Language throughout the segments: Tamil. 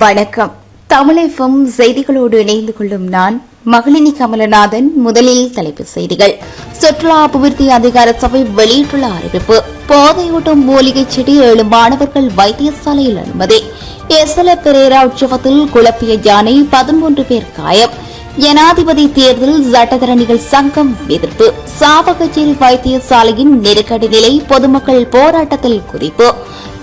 வணக்கம். தமிழகம் செய்திகளோடு இணைந்து கொள்ளும் நான் மகளினி கமலநாதன் முதலில் தலைப்புச் செய்திகள். சுற்றுலா அபிவிருத்தி அதிகார சபை வெளியிட்டுள்ள அறிவிப்பு போதையூட்டும் மூலிகை செடி ஏழு மாணவர்கள் வைத்தியசாலையில் அனுமதி. எஸ்எல பெரேரா உற்சவத்தில் குழப்பிய யானை பதிமூன்று பேர் காயம். ஜனாதிபதி தேர்தல் சட்டத்தரணிகள் சங்கம் எதிர்ப்பு சாவகச்சேரி வைத்தியசாலையின் நெருக்கடி நிலை பொதுமக்கள் போராட்டத்தில் குறிப்பு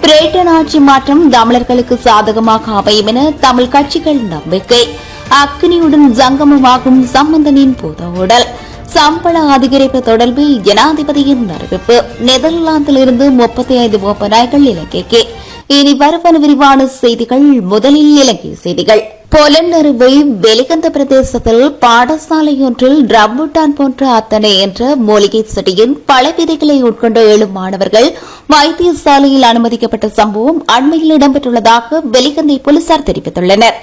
பிரிட்டன் ஆட்சி மாற்றம் தமிழர்களுக்கு சாதகமாக அமையும் என தமிழ் கட்சிகள் நம்பிக்கை. அக்னியுடன் சங்கமமாகும் சம்பந்தனின் பூத உடல் சம்பள அதிகரிப்பு தொடர்பில் ஜனாதிபதியின் அறிவிப்பு. நெதர்லாந்திலிருந்து முப்பத்தி ஐந்து ஒப்பனாய்கள் இலங்கைக்கு. இனி வருவன விரிவான செய்திகள். முதலில் இலங்கை செய்திகள். பொலன்னருவை வெளிகந்த பிரதேசத்தில் பாடசாலையொன்றில் ரம்புட்டான் போன்ற அத்தனை என்ற மூலிகை செடியின் பல விதைகளை உட்கொண்ட ஏழு மாணவர்கள் வைத்தியசாலையில் அனுமதிக்கப்பட்ட சம்பவம் அண்மையில் இடம்பெற்றுள்ளதாக வெளிகந்தை போலீசார் தெரிவித்துள்ளனா்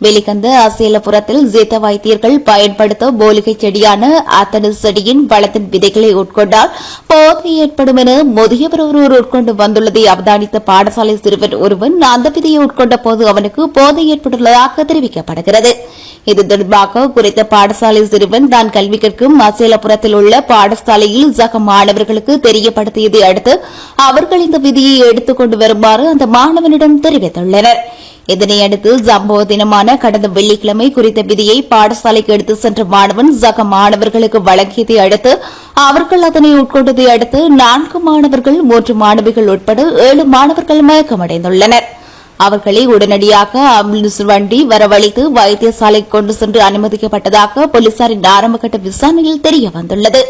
வெளிகந்த அசேலபுரத்தில் ஜேத்த வைத்தியர்கள் பயன்படுத்த மூலிகை செடியான அத்தனை செடியின் பழத்தின் விதைகளை உட்கொண்டால் போதை ஏற்படும் என முதியவர் ஒருவர் உட்கொண்டு வந்துள்ளதை அவதானித்த பாடசாலை சிறுவன் ஒருவன் அந்த விதையை உட்கொண்ட போது அவனுக்கு போதை ஏற்பட்டுள்ளதாக தெரிவிக்கப்படுகிறது. இது தொடர்பாக குறித்த பாடசாலை சிறுவன் தான் கல்வி கற்கும் அசேலபுரத்தில் உள்ள பாடசாலையில் சக மாணவர்களுக்கு தெரியப்படுத்தியதை அடுத்து அவர்கள் இந்த விதியை எடுத்துக் கொண்டு வருமாறு அந்த மாணவனிடம் தெரிவித்துள்ளனர். இதனையடுத்து சம்பவ தினமான கடந்த வெள்ளிக்கிழமை குறித்த விதியை பாடசாலைக்கு எடுத்து சென்ற மாணவன் சக மாணவர்களுக்கு வழங்கியதை அடுத்து அவர்கள் அதனை உட்கொண்டதை அடுத்து நான்கு மாணவர்கள் மூன்று மாணவிகள் உட்பட ஏழு மாணவர்கள் மயக்கமடைந்துள்ளனர். அவர்களை உடனடியாக ஆம்புலன்ஸ் வண்டி வரவழைத்து வைத்தியசாலைக்கு கொண்டு சென்று அனுமதிக்கப்பட்டதாக போலீசாரின் ஆரம்பகட்ட விசாரணையில் தெரியவந்துள்ளது.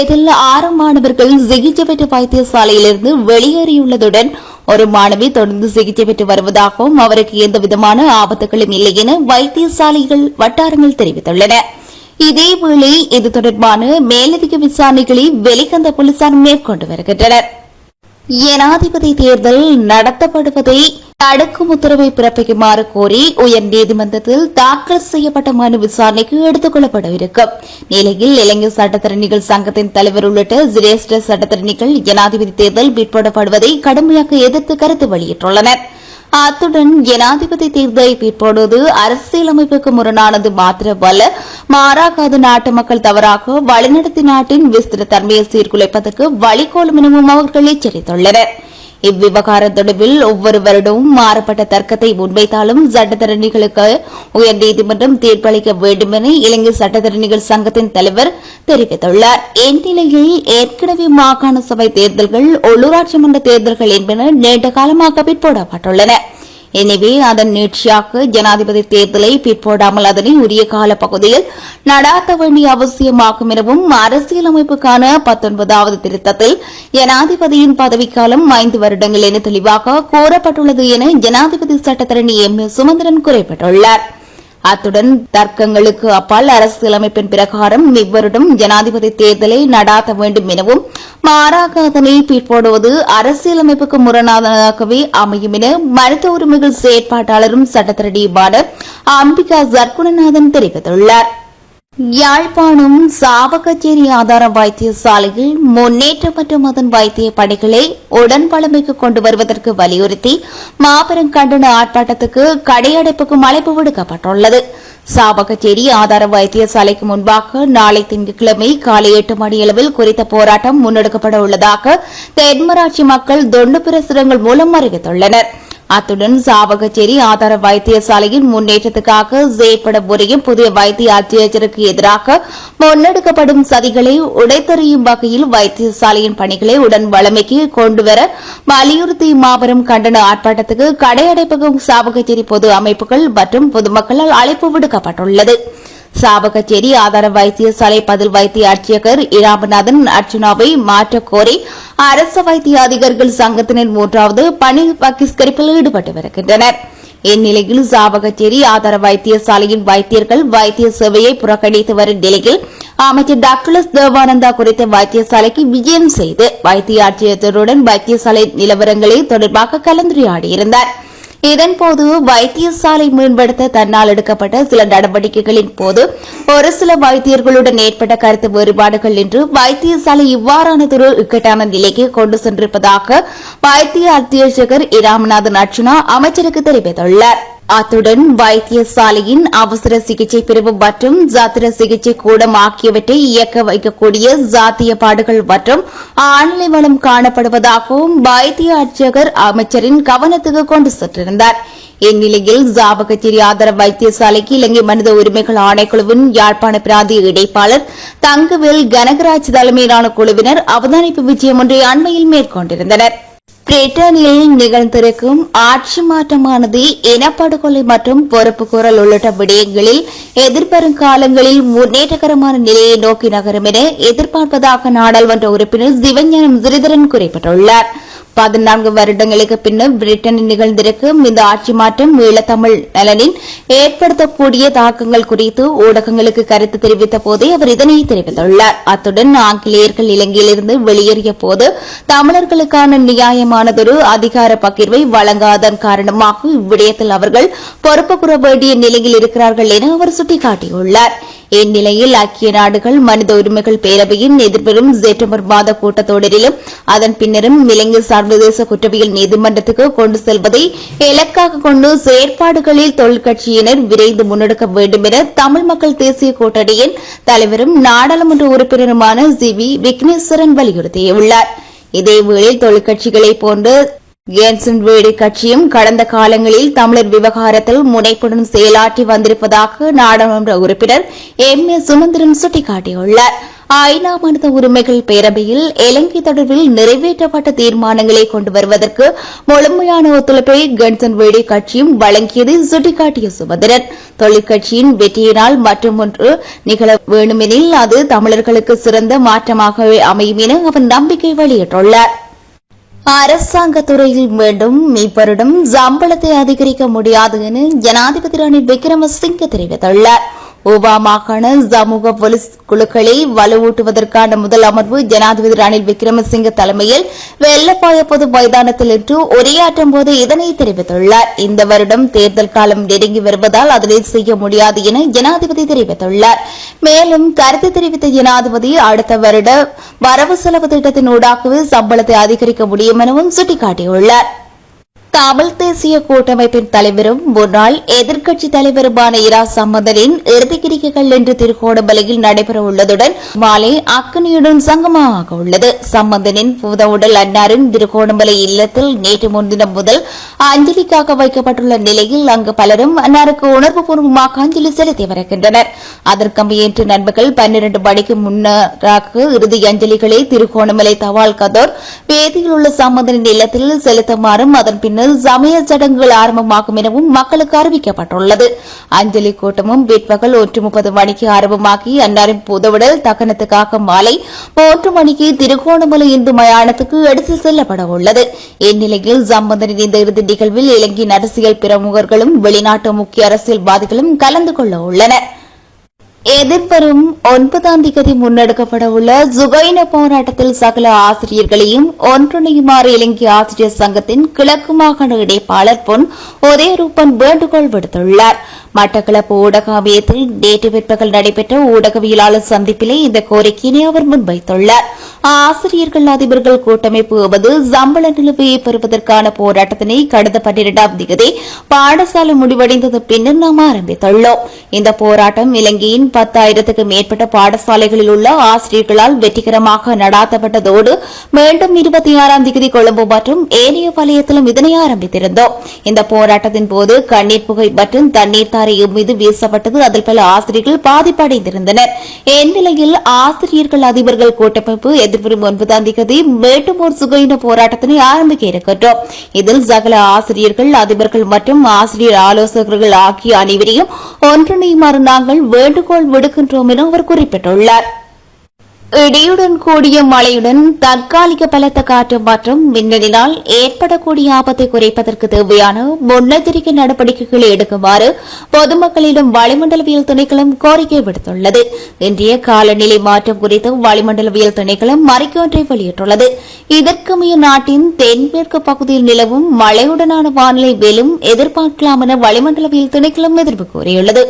இதில் ஆறு மாணவர்கள் சிகிச்சை பெற்ற வைத்தியசாலையிலிருந்து வெளியேறியுள்ளதுடன் ஒரு மாணவி தொடர்ந்து சிகிச்சை பெற்று வருவதாகவும் அவருக்கு எந்தவிதமான ஆபத்துகளும் இல்லை என வைத்தியசாலைகள் வட்டாரங்கள் தெரிவித்துள்ளன. இதேவேளை இது தொடர்பான மேலதிக விசாரணைகளை வெளிகந்த போலீசார் மேற்கொண்டு வருகின்றனர். ஜனாதிபதி தேர்தல் நடத்தப்படுவதை தடுக்கும் உத்தரவை பிறப்பிக்குமாறு கோரி உயர்நீதிமன்றத்தில் தாக்கல் செய்யப்பட்ட மனு விசாரணைக்கு எடுத்துக் கொள்ளப்படவிருக்கும் நிலையில் இலங்கை சட்டத்தரணிகள் சங்கத்தின் தலைவர் உள்ளிட்ட சிரேஷ்ட சட்டத்தரணிகள் ஜனாதிபதி தேர்தல் பிற்படப்படுவதை கடுமையாக எதிர்த்து கருத்து வெளியிட்டுள்ளனா் அத்துடன் ஜனாதிபதி தேர்தலை பிற்படுவது அரசியலமைப்புக்கு முரணானது மாத்திரமல்ல மாறாக நாட்டு மக்கள் தவறாக வழிநடத்தி நாட்டின் விஸ்திர தன்மையை சீர்குலைப்பதற்கு வழிகோலும் எனவும் அவர்கள் எச்சரித்துள்ளனா் இவ்விவகாரம் தொடர்பில் ஒவ்வொரு வருடமும் மாறப்பட்ட தர்க்கத்தை முன்வைத்தாலும் சட்டத்தரணிகளுக்கு உயர்நீதிமன்றம் தீர்ப்பளிக்க வேண்டும் என இலங்கை சட்டத்தரணிகள் சங்கத்தின் தலைவர் தெரிவித்துள்ளார். இந்நிலையில் ஏற்கனவே மாகாண சபை தேர்தல்கள் உள்ளூராட்சி மன்ற தேர்தல்கள் என்பன நீண்ட காலமாக பிற்போடப்பட்டுள்ளன. எனவே அதன் நீட்சியாக ஜனாதிபதி தேர்தலை பிற்போடாமல் அதனை உரிய கால பகுதியில் நடாத்த வேண்டிய அவசியமாகும் எனவும் அரசியலமைப்புக்கான பத்தொன்பதாவது திருத்தத்தில் ஜனாதிபதியின் பதவிக்காலம் ஐந்து வருடங்கள் என தெளிவாக கூறப்பட்டுள்ளது என ஜனாதிபதி சட்டத்தரணி எம் ஏ சுமந்திரன் குறிப்பிட்டுள்ளாா் அத்துடன் தர்க்கங்களுக்கு அப்பால் அரசியலமைப்பின் பிரகாரம் இவ்வருடம் ஜனாதிபதி தேர்தலை நடாத்த வேண்டும் எனவும் மாறாக அதனை பிற்போடுவது அரசியலமைப்புக்கு முரணானதாகவே அமையும் என மனித உரிமைகள் செயற்பாட்டாளரும் சட்டத்திரடியுமான அம்பிகா சர்க்குணநாதன் தெரிவித்துள்ளாா் யாழ்ப்பாணம் சாவகச்சேரி ஆதார வைத்தியசாலையில் முன்னேற்றமற்ற அதன் வைத்திய பணிகளை உடன் பழமைக்கு கொண்டு வருவதற்கு வலியுறுத்தி மாபெரும் கண்டன ஆர்ப்பாட்டத்துக்கு கடையடைப்புக்கும் அழைப்பு விடுக்கப்பட்டுள்ளது. சாவகச்சேரி ஆதார வைத்தியசாலைக்கு முன்பாக நாளை திங்கட்கிழமை காலை எட்டு மணியளவில் குறித்த போராட்டம் முன்னெடுக்கப்பட உள்ளதாக தென்மராட்சி மக்கள் தொண்டு பிரசுரங்கள் மூலம் அறிவித்துள்ளனா் அத்துடன் சாவகச்சேரி ஆதார வைத்தியசாலையின் முன்னேற்றத்துக்காக செயற்பட புரியும் புதிய வைத்திய அத்தியாச்சருக்கு எதிராக முன்னெடுக்கப்படும் சதிகளை உடைத்தறியும் வகையில் வைத்தியசாலையின் பணிகளை உடன் வளமைக்கு கொண்டுவர வலியுறுத்தி மாபெரும் கண்டன ஆர்ப்பாட்டத்துக்கு கடையடைப்பகம் சாவகச்சேரி பொது அமைப்புகள் மற்றும் பொதுமக்களால் அழைப்பு விடுக்கப்பட்டுள்ளது. சாவகச்சேரி ஆதார வைத்தியசாலை பதில் வைத்திய அர்ச்சகர் இராமநாதன் அர்ச்சனாவை மாற்றக்கோரி அரசு வைத்திய அதிகாரிகள் சங்கத்தினர் மூன்றாவது பணி பகிஷ்கரிப்பில் ஈடுபட்டு வருகின்றனர். இந்நிலையில் சாவகச்சேரி ஆதார வைத்தியசாலையின் வைத்தியர்கள் வைத்திய சேவையை புறக்கணித்து வரும் நிலையில் அமைச்சர் டாக்டர் தேவானந்தா குறித்த வைத்தியசாலைக்கு விஜயம் செய்து வைத்திய ஆட்சியருடன் வைத்தியசாலை நிலவரங்களை தொடர்பாக கலந்துரையாடியிருந்தாா் இதன்போது வைத்தியசாலை மேம்படுத்த தன்னால் எடுக்கப்பட்ட சில நடவடிக்கைகளின் போது ஒரு சில வைத்தியர்களுடன் ஏற்பட்ட கருத்து வேறுபாடுகள் என்று வைத்தியசாலை இவ்வாறானதொரு இக்கட்டான நிலைக்கு கொண்டு சென்றிருப்பதாக வைத்திய அத்தியட்சகர் இராமநாதன் அர்ச்சுனா அமைச்சருக்கு தெரிவித்துள்ளார். அத்துடன் வைத்தியசாலையின் அவசர சிகிச்சை பிரிவு மற்றும் ஜாத்திர சிகிச்சை கூடம் ஆகியவற்றை இயக்க வைக்கக்கூடிய சாத்தியப்பாடுகள் மற்றும் ஆழ்நிலை வளம் காணப்படுவதாகவும் வைத்திய அர்ச்சகர் அமைச்சரின் கவனத்துக்கு கொண்டு சென்றிருந்தார். இந்நிலையில் ஜாபகச்சேரி ஆதரவு வைத்தியசாலைக்கு இலங்கை மனித உரிமைகள் ஆணைக்குழுவின் யாழ்ப்பாண பிராந்திய இடைப்பாளர் தங்கவேல் கனகராஜ் தலைமையிலான குழுவினர் அவதானிப்பு விஜயம் ஒன்றை அண்மையில் மேற்கொண்டிருந்தனா் பிரிட்டனில் நிகழ்ந்திருக்கும் ஆட்சி மாற்றமானது இனப்படுகொலை மற்றும் பொறுப்பு குரல் உள்ளிட்ட விடயங்களில் எதிர்வரும் காலங்களில் முன்னேற்றகரமான நிலையை நோக்கி நகரும் என எதிர்பார்ப்பதாக நாடாளுமன்ற உறுப்பினர் சிவஞானம் சிறிதரன் குறிப்பிட்டுள்ளார். பதினான்கு வருடங்களுக்கு பின்னர் பிரிட்டனில் நிகழ்ந்திருக்கும் இந்த ஆட்சி மாற்றம் ஈழத்தமிழ் நலனில் ஏற்படுத்தக்கூடிய தாக்கங்கள் குறித்து ஊடகங்களுக்கு கருத்து தெரிவித்த போதே அவர் இதனை தெரிவித்துள்ளார். அத்துடன் ஆங்கிலேயர்கள் இலங்கையிலிருந்து வெளியேறிய போது தமிழர்களுக்கான நியாயமானதொரு அதிகார பகிர்வை வழங்காதன் காரணமாக இவ்விடயத்தில் அவர்கள் பொறுப்பு கூற வேண்டிய நிலையில் இருக்கிறார்கள் என அவர் சுட்டிக்காட்டியுள்ளார். இந்நிலையில் ஐக்கிய நாடுகள் மனித உரிமைகள் பேரவையின் எதிர்வரும் செப்டம்பர் மாத கூட்டத்தொடரிலும் அதன் பின்னரும் இலங்கை சர்வதேச குற்றவியல் நீதிமன்றத்துக்கு கொண்டு செல்வதை இலக்காக கொண்டு செயற்பாடுகளில் தொழிற்கட்சியினர் விரைந்து முன்னெடுக்க வேண்டும் என தமிழ் மக்கள் தேசிய கூட்டணியின் தலைவரும் நாடாளுமன்ற உறுப்பினருமான ஜி வி விக்னேஸ்வரன் வலியுறுத்தியுள்ளார். இதேவேளை தொழிற்கட்சிகளைப் போன்று கேன்சன் வீடு கட்சியும் கடந்த காலங்களில் தமிழர் விவகாரத்தில் முனைப்புடன் செயலாற்றி வந்திருப்பதாக நாடாளுமன்ற உறுப்பினர் எம். ஏ. சுமந்திரன் சுட்டிக்காட்டியுள்ளார். ஐநா மனித உரிமைகள் பேரவையில் இலங்கை தொடர்பில் நிறைவேற்றப்பட்ட தீர்மானங்களை கொண்டு வருவதற்கு முழுமையான ஒத்துழைப்பை கன்சன் வேடி கட்சியும் வழங்கியதை சுட்டிக்காட்டிய சுமந்திரன். தொழிற்கட்சியின் வெற்றியினால் மற்றொன்று நிகழ வேண்டுமெனில் அது தமிழர்களுக்கு சிறந்த மாற்றமாகவே அமையும் என அவர் நம்பிக்கை வெளியிட்டுள்ளாா் அரசாங்க துறையில் மீண்டும் இவ்வருடம் சம்பளத்தை அதிகரிக்க முடியாது என ஜனாதிபதி ரணில் விக்ரமசிங்க தெரிவித்துள்ளார். ஓவா மாகாண சமூக போலீஸ் குழுக்களை வலுவூட்டுவதற்கான முதல் அமர்வு ஜனாதிபதி ரணில் விக்ரமசிங்க தலைமையில் வெள்ளப்பாய பொது மைதானத்தில் இன்று உரையாற்றும் போது இதனை தெரிவித்துள்ளார். இந்த வருடம் தேர்தல் காலம் நெருங்கி வருவதால் அதனை செய்ய முடியாது என ஜனாதிபதி தெரிவித்துள்ளார். மேலும் கருத்து தெரிவித்த ஜனாதிபதி அடுத்த வருட வரவு செலவு திட்டத்தினூடாகவே சம்பளத்தை அதிகரிக்க முடியும் எனவும் சுட்டிக்காட்டியுள்ளாா் தமிழ் தேசிய கூட்டமைப்பின் தலைவரும் முன்னாள் எதிர்க்கட்சித் தலைவருமான இரா சம்பந்தனின் இறுதிக்கிரிக்கைகள் இன்று திருகோணமலையில் நடைபெற உள்ளதுடன் மாலை அக்கனியுடன் சங்கமாக உள்ளது. சம்பந்தனின் பூத உடல் அன்னாரின் திருகோணமலை இல்லத்தில் நேற்று முன்தினம் முதல் அஞ்சலிக்காக வைக்கப்பட்டுள்ள நிலையில் அங்கு பலரும் அன்னாருக்கு உணர்வுபூர்வமாக அஞ்சலி செலுத்தி வருகின்றனர். அதற்கமைய இன்று நண்பர்கள் பன்னிரண்டு மணிக்கு முன்னராக இறுதி அஞ்சலிகளை திருகோணமலை தவால் கதோர் வேதியில் உள்ள சம்பந்தனின் இல்லத்தில் செலுத்துமாறும் அதன் பின்னர் நகரில் சமய சடங்குகள் ஆரம்பமாகும் எனவும் மக்களுக்கு அறிவிக்கப்பட்டுள்ளது. அஞ்சலி கூட்டமும் பிற்பகல் ஒன்று முப்பது மணிக்கு ஆரம்பமாகி அன்னாரின் புதவுடல் தகனத்துக்காக மாலை மூன்று மணிக்கு திருகோணமலை இந்து மயானத்துக்கு எடுத்து செல்லப்பட உள்ளது இந்நிலையில் சம்பந்தனின் இந்த இறுதி நிகழ்வில் இலங்கையின் அரசியல் பிரமுகர்களும் வெளிநாட்டு முக்கிய அரசியல்வாதிகளும் கலந்து கொள்ள உள்ளனா் எதிர்வரும் ஒன்பதாம் தேதி முன்னெடுக்கப்பட உள்ள சுகைன போராட்டத்தில் சகல ஆசிரியர்களையும் ஒன்றிணையுமாறு இலங்கை ஆசிரியர் சங்கத்தின் கிழக்கு மாகாண இடைப்பாளர் பொன் உதயரூபன் வேண்டுகோள் விடுத்துள்ளார். மட்டக்களப்பு ஊடகாவியத்தில் நேற்று பிற்பகல் நடைபெற்ற ஊடகவியலாளர் சந்திப்பிலே இந்த கோரிக்கையினை அவர் முன்வைத்துள்ளார். ஆசிரியர்கள் அதிபர்கள் கூட்டமைப்பு எமது சம்பள நிலுவையை பெறுவதற்கான போராட்டத்தினை கடந்த பன்னிரெண்டாம் தேதி பாடசாலை முடிவடைந்தது பின்னர் நாம் ஆரம்பித்துள்ளோம். இந்த போராட்டம் இலங்கையின் பத்தாயிரத்துக்கு மேற்பட்ட பாடசாலைகளில் உள்ள ஆசிரியர்களால் வெற்றிகரமாக நடாத்தப்பட்டதோடு மீண்டும் இருபத்தி ஆறாம் தேதி கொழும்பு மற்றும் ஏனைய வலயத்திலும் இதனை ஆரம்பித்திருந்தோம். இந்த போராட்டத்தின் போது கண்ணீர் புகை மற்றும் தண்ணீர் தாரை மீது வீசப்பட்டது. அதில் பல ஆசிரியர்கள் பாதிப்படைந்திருந்தனர். இந்நிலையில் ஆசிரியர்கள் அதிபர்கள் கூட்டமைப்பு எதிர்வரும் ஒன்பதாம் தேதி மேட்டுமோர் சுகையின போராட்டத்தினை ஆரம்பிக்க இருக்கின்றோம். இதில் சகல ஆசிரியர்கள் அதிபர்கள் மற்றும் ஆசிரியர் ஆலோசகர்கள் ஆகிய அனைவரையும் ஒன்றிணையுமாறு நாங்கள் வேண்டுகோள் விடுக்கின்றோம் என அவர் குறிப்பிட்டுள்ளாா் இடியுடன் கூடிய மழையுடன் தற்காலிக பலத்த காற்று மற்றும் மின்னலினால் ஏற்படக்கூடிய ஆபத்தை குறைப்பதற்கு தேவையான முன்னெச்சரிக்கை நடவடிக்கைகளை எடுக்குமாறு பொதுமக்களிடம் வளிமண்டலவியல் திணைக்களம் கோரிக்கை விடுத்துள்ளது. இன்றைய காலநிலை மாற்றம் குறித்து வளிமண்டலவியல் திணைக்களம் அறிக்கை ஒன்றை வெளியிட்டுள்ளது. இதற்கமைய நாட்டின் தென்மேற்கு பகுதியில் நிலவும் மழையுடனான வானிலை மேலும் எதிர்பார்க்கலாம் என வளிமண்டலவியல் திணைக்களம் எதிர்ப்பு கூறியுள்ளது.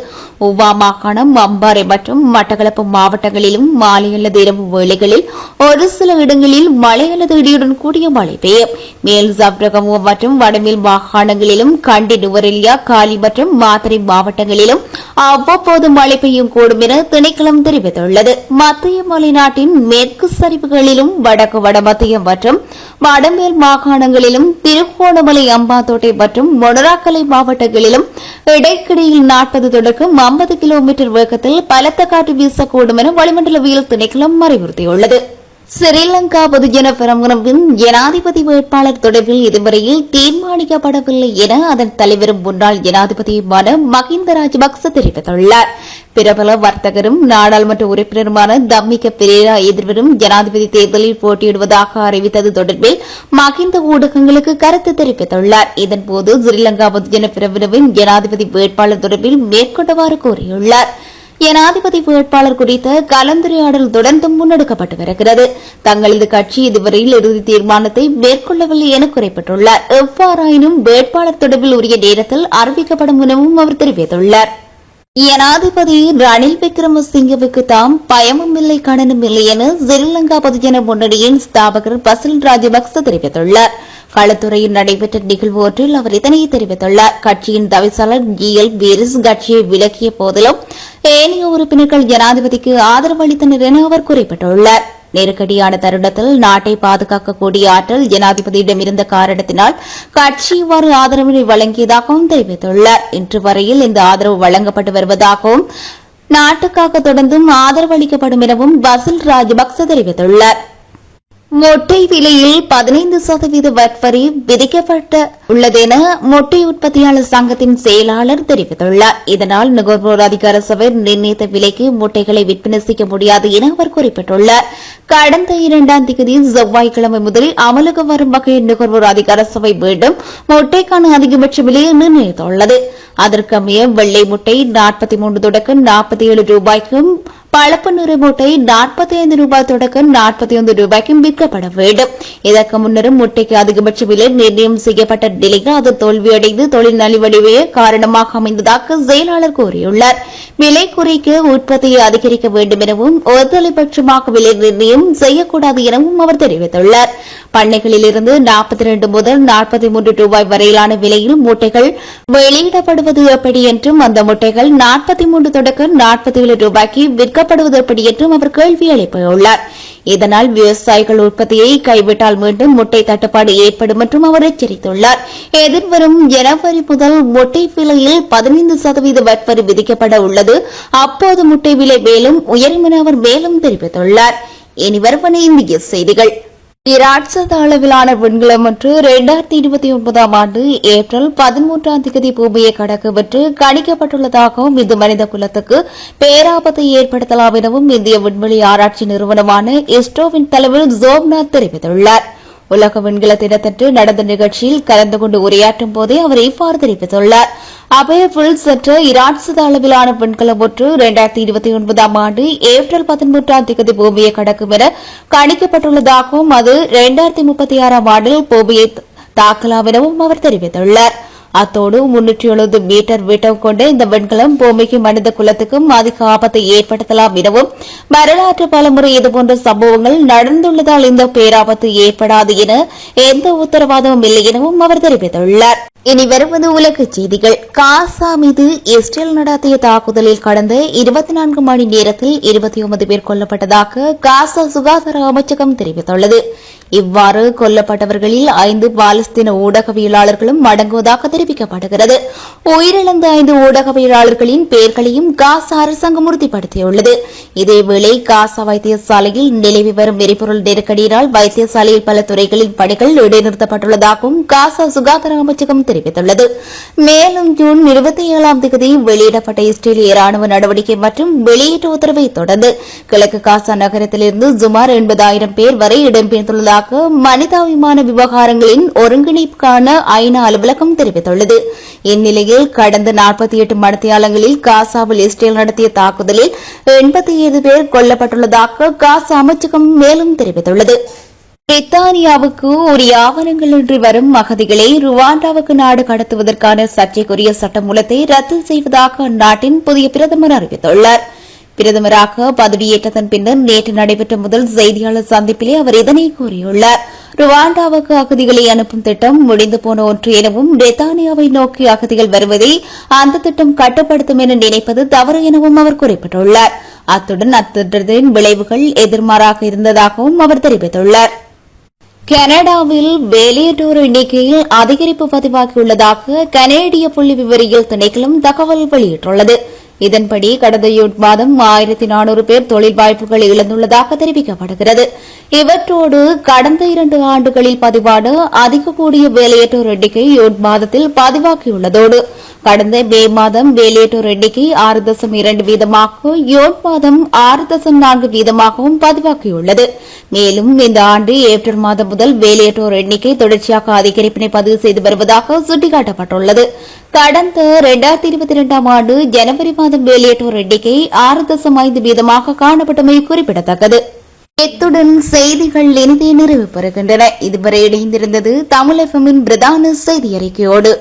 உவா மாகாணம் அம்பாறை மற்றும் மட்டக்களப்பு மாவட்டங்களிலும் மாலை அல்லது இரவு வேளைகளில் ஒரு சில இடங்களில் மழை அல்லது இடியுடன் கூடிய மழை பெய்யும். மேல் சப்ரகமு மற்றும் வடமேல் மாகாணங்களிலும் கண்டி நுவரெலியா காலி மற்றும் மாத்தறை மாவட்டங்களிலும் அவ்வப்போது மழை பெய்யும் கூடும் என திணைக்களம் தெரிவித்துள்ளது. மத்திய மலைநாட்டின் மேற்கு சரிவுகளிலும் வடக்கு வடமத்திய மற்றும் வடமேல் மாகாணங்களிலும் திருகோணமலை அம்பாத்தோட்டை மற்றும் மொனராக்கலை மாவட்டங்களிலும் இடைக்கிடையில் நாற்பது தொடக்கம் ஐம்பது கிலோமீட்டர் வேகத்தில் பலத்த காற்று வீசக்கூடும் என வளிமண்டலவியல் திணைக்களம் அறிவுறுத்தியுள்ளது. ஸ்ரீலங்கா பொதுஜன பெரமுனவின் ஜனாதிபதி வேட்பாளர் தொடர்பில் இதுவரையில் தீர்மானிக்கப்படவில்லை என அதன் தலைவரும் முன்னாள் ஜனாதிபதியுமான மஹிந்த ராஜபக்ச தெரிவித்துள்ளார். பிரபல வர்த்தகரும் நாடாளுமன்ற உறுப்பினருமான தம்மிக பெரேரா எதிர்வரும் ஜனாதிபதி தேர்தலில் போட்டியிடுவதாக அறிவித்தது தொடர்பில் மஹிந்த ஊடகங்களுக்கு கருத்து தெரிவித்துள்ளார். இதன்போது ஸ்ரீலங்கா பொதுஜன பெரமுனவின் ஜனாதிபதி வேட்பாளர் தொடர்பில் மேற்கொண்டவாறு கூறியுள்ளாா் ஜனாதிபதி வேட்பாளர் குறித்த கலந்துரையாடல் தொடர்ந்து முன்னெடுக்கப்பட்டு வருகிறது. தங்களது கட்சி இதுவரையில் இறுதி தீர்மானத்தை மேற்கொள்ளவில்லை என குறிப்பிட்டுள்ளார். எவ்வாறாயினும் வேட்பாளர் தொடர்பில் உரிய நேரத்தில் அறிவிக்கப்படும் எனவும் அவர் தெரிவித்துள்ளார். ஜனாதிபதி ரணில் விக்ரமசிங்கவுக்கு தாம் பயமும் இல்லை கடனும் இல்லை என ஸ்ரீலங்கா பொதுஜன முன்னணியின் ஸ்தாபகர் பசில் ராஜபக்ச தெரிவித்துள்ளார். களத்துறையில் நடைபெற்ற நிகழ்வு ஒன்றில் அவர் இதனை தெரிவித்துள்ளார். கட்சியின் தவிசாளர் ஜி எல் வீரஸ் கட்சியை விலக்கிய போதிலும் ஏனைய உறுப்பினர்கள் ஜனாதிபதிக்கு ஆதரவு அளித்தனர் என அவர் குறிப்பிட்டுள்ளார். நெருக்கடியான தருணத்தில் நாட்டை பாதுகாக்கக்கூடிய ஆற்றல் ஜனாதிபதியிடம் இருந்த காரணத்தினால் கட்சி இவ்வாறு ஆதரவினை வழங்கியதாகவும் தெரிவித்துள்ளார். இன்று வரையில் இந்த ஆதரவு வழங்கப்பட்டு வருவதாகவும் நாட்டுக்காக தொடர்ந்தும் ஆதரவு அளிக்கப்படும் எனவும் பசில் ராஜபக்ச தெரிவித்துள்ளாா் மொட்டை விலையில் பதினைந்து சதவீத வரி விதிக்கப்பட்ட உள்ளதென மொட்டை உற்பத்தியாளர் சங்கத்தின் செயலாளர் தெரிவித்துள்ளார். இதனால் நுகர்வோர் அதிகார சபை நிர்ணயித்த விலைக்கு முட்டைகளை விற்பனை செய்ய முடியாது என அவர் குறிப்பிட்டுள்ளார். கடந்த இரண்டாம் தேதி செவ்வாய்க்கிழமை முதல் அமலுக்கு வரும் வகையில் நுகர்வோர் அதிகார சபை மீண்டும் முட்டைக்கான அதிகபட்ச விலையை நிர்ணயித்துள்ளது. அதற்கமைய வெள்ளை முட்டை நாற்பத்தி மூன்று தொடக்கம் நாற்பத்தி ஏழு ரூபாய்க்கும் பழப்பு நிற முட்டை நாற்பத்தி ஐந்து ரூபாய் தொடக்கம் நாற்பத்தி ஐந்து ரூபாய்க்கும் விற்கப்பட வேண்டும். இதற்கு முன்னரும் முட்டைக்கு அதிகபட்ச விலை நிர்ணயம் செய்யப்பட்ட நிலையில் அது தோல்வியடைந்து தொழில் நலிவடைவே காரணமாக அமைந்ததாக செயலாளர் கூறியுள்ளார். விலை குறைக்க உற்பத்தியை அதிகரிக்க வேண்டும் எனவும் ஒருதலைபட்சமாக விலை நிர்ணயம் செய்யக்கூடாது எனவும் அவர் தெரிவித்துள்ளார். பண்ணைகளிலிருந்து நாற்பத்தி இரண்டு முதல் நாற்பத்தி மூன்று ரூபாய் வரையிலான விலையில் மூட்டைகள் வெளியிடப்படுவது எப்படி என்றும் அந்த முட்டைகள் நாற்பத்தி மூன்று தொடக்கம் நாற்பத்தி ஏழு ரூபாய்க்கு விற்க எப்படி என்றும் அவர் கேள்வி எழுப்பியுள்ளார். இதனால் விவசாயிகள் உற்பத்தியை கைவிட்டால் மீண்டும் முட்டை தட்டுப்பாடு ஏற்படும் என்றும் அவர் எச்சரித்துள்ளார். எதிர்வரும் ஜனவரி முதல் முட்டை விலையில் பதினைந்து சதவீத வரி விதிக்கப்பட உள்ளது. அப்போது முட்டை விலை மேலும் உயரும் என அவர் மேலும் தெரிவித்துள்ளார். இனி வருவன இந்திய செய்திகள். இராட்சத அளவிலான விண்கலம் ஒன்று இரண்டாயிரத்தி இருபத்தி ஒன்பதாம் ஆண்டு ஏப்ரல் பதிமூன்றாம் தேதி பூமியை கடக்கவிட்டு கணிக்கப்பட்டுள்ளதாகவும் இது மனித குலத்துக்கு பேராபத்தை ஏற்படுத்தலாம் எனவும் இந்திய விண்வெளி ஆராய்ச்சி நிறுவனமான இஸ்ரோவின் தலைவர் ஜோம்நாத் தெரிவித்துள்ளார். உலக விண்கல தினத்தன்று நடந்த நிகழ்ச்சியில் கலந்து கொண்டு உரையாற்றும் போதே அவர் இவ்வாறு தெரிவித்துள்ளார். அபயபுல் சற்ற இராட்சத அளவிலான விண்கலம் ஒன்று இரண்டாயிரத்தி இருபத்தி ஒன்பதாம் ஆண்டு ஏப்ரல் பதிமூன்றாம் திகதி பூமியை கடக்கும் என கணிக்கப்பட்டுள்ளதாகவும் அது இரண்டாயிரத்தி முப்பத்தி ஆறாம் ஆண்டில் பூமியை தாக்கலாம் எனவும் அவர் தெரிவித்துள்ளார். அத்தோடு முன்னூற்றி எழுபது மீட்டர் விட்டம் கொண்ட இந்த விண்கலம் பூமிக்கு மனித குலத்துக்கும் அதிக ஆபத்தை ஏற்படுத்தலாம் எனவும் வரலாற்று பலமுறை இதுபோன்ற சம்பவங்கள் நடந்துள்ளதால் இந்த பேராபத்து ஏற்படாது என எந்த உத்தரவாதமும் இல்லை எனவும் அவர் தெரிவித்துள்ளார். இனி வருவது உலக செய்திகள். காசா மீது இஸ்ரேல் நடத்திய தாக்குதலில் கடந்த இருபத்தி நான்கு மணி நேரத்தில் இருபத்தி ஒன்பது பேர் கொல்லப்பட்டதாக காசா சுகாதார அமைச்சகம் தெரிவித்துள்ளது. இவ்வாறு கொல்லப்பட்டவர்களில் ஐந்து பாலஸ்தீன ஊடகவியலாளர்களும் அடங்குவதாக தெரிவிக்கப்படுகிறது. உயிரிழந்த ஐந்து ஊடகவியலாளர்களின் பெயர்களையும் காசா அரசாங்கம் உறுதிப்படுத்தியுள்ளது. இதேவேளை காசா வைத்தியசாலையில் நிலவி வரும் எரிபொருள் நெருக்கடியினால் வைத்தியசாலையில் பல துறைகளின் பணிகள் இடைநிறுத்தப்பட்டுள்ளதாகவும் காசா சுகாதார அமைச்சகம் தெரிவித்துள்ளது. மேலும் ஜூன் இருபத்தி ஏழாம் தேதி வெளியிடப்பட்ட இஸ்ரேலிய ராணுவ நடவடிக்கை மற்றும் வெளியீட்டு உத்தரவை தொடர்ந்து கிழக்கு காசா நகரத்திலிருந்து சுமார் எண்பதாயிரம் பேர் வரை இடம்பெயர்ந்துள்ளதாக தொடர்பாக மனிதாபிமான விவகாரங்களின் ஒருங்கிணைப்புக்கான ஐநா அலுவலகம் தெரிவித்துள்ளது. இந்நிலையில் கடந்த நாற்பத்தி எட்டு மணித்தியாலங்களில் காசாவில் இஸ்ரேல் நடத்திய தாக்குதலில் எண்பத்தி ஏழு பேர் கொல்லப்பட்டுள்ளதாக காசா அமைச்சகம் மேலும் தெரிவித்துள்ளது. பிரித்தானியாவுக்கு உரிய ஆவணங்களின்றி வரும் அகதிகளை ருவாண்டாவுக்கு நாடு கடத்துவதற்கான சர்ச்சைக்குரிய சட்டமூலத்தை ரத்து செய்வதாக அந்நாட்டின் புதிய பிரதமர் அறிவித்துள்ளாா் பிரதமராக பதவியேற்றதன் பின்னர் நேற்று நடைபெற்ற முதல் செய்தியாளர் சந்திப்பிலே அவர் இதனை கூறியுள்ளார். ருவாண்டாவுக்கு அகதிகளை அனுப்பும் திட்டம் முடிந்து போன ஒன்று எனவும் பிரித்தானியாவை நோக்கி அகதிகள் வருவதை அந்த திட்டம் கட்டுப்படுத்தும் என நினைப்பது தவறு எனவும் அவர் குறிப்பிட்டுள்ளார். அத்துடன் அத்திட்டத்தின் விளைவுகள் எதிர்மாறாக இருந்ததாகவும் அவர் தெரிவித்துள்ளார். கனடாவில் வெளியேற்றோர் எண்ணிக்கையில் அதிகரிப்பு பதிவாகியுள்ளதாக கனேடிய புள்ளி விவரியல் திணைக்களம் தகவல் வெளியிட்டுள்ளது. இதன்படி கடந்த ஜூன் மாதம் ஆயிரத்தி நானூறு பேர் தொழில் வாய்ப்புகளை இழந்துள்ளதாக தெரிவிக்கப்படுகிறது. இவற்றோடு கடந்த இரண்டு ஆண்டுகளில் பதிவான அதிக கூடிய வேலையற்றோர் எண்ணிக்கை ஜூன் மாதத்தில் பதிவாகியுள்ளதோடு கடந்த மே மாதம் வேலையற்றோர் எண்ணிக்கை ஆறு தசம் இரண்டு வீதமாகவும் யோன் மாதம் ஆறு தசம் நான்கு வீதமாகவும் பதிவாகியுள்ளது. மேலும் இந்த ஆண்டு ஏப்ரல் மாதம் முதல் வேலையற்றோர் எண்ணிக்கை தொடர்ச்சியாக அதிகரிப்பினை பதிவு செய்து வருவதாக சுட்டிக்காட்டப்பட்டுள்ளது. கடந்த இரண்டாயிரத்தி இருபத்தி இரண்டாம் ஆண்டு ஜனவரி மாதம் வேலையற்றோர் எண்ணிக்கை ஆறு தசம் ஐந்து வீதமாக காணப்பட்டமை குறிப்பிடத்தக்கது. இத்துடன் செய்திகள் இனிதே நிறைவு பெறுகின்றன. இதுவரை இணைந்திருந்தது தமிழகமின் பிரதான செய்தி அறிக்கையோடு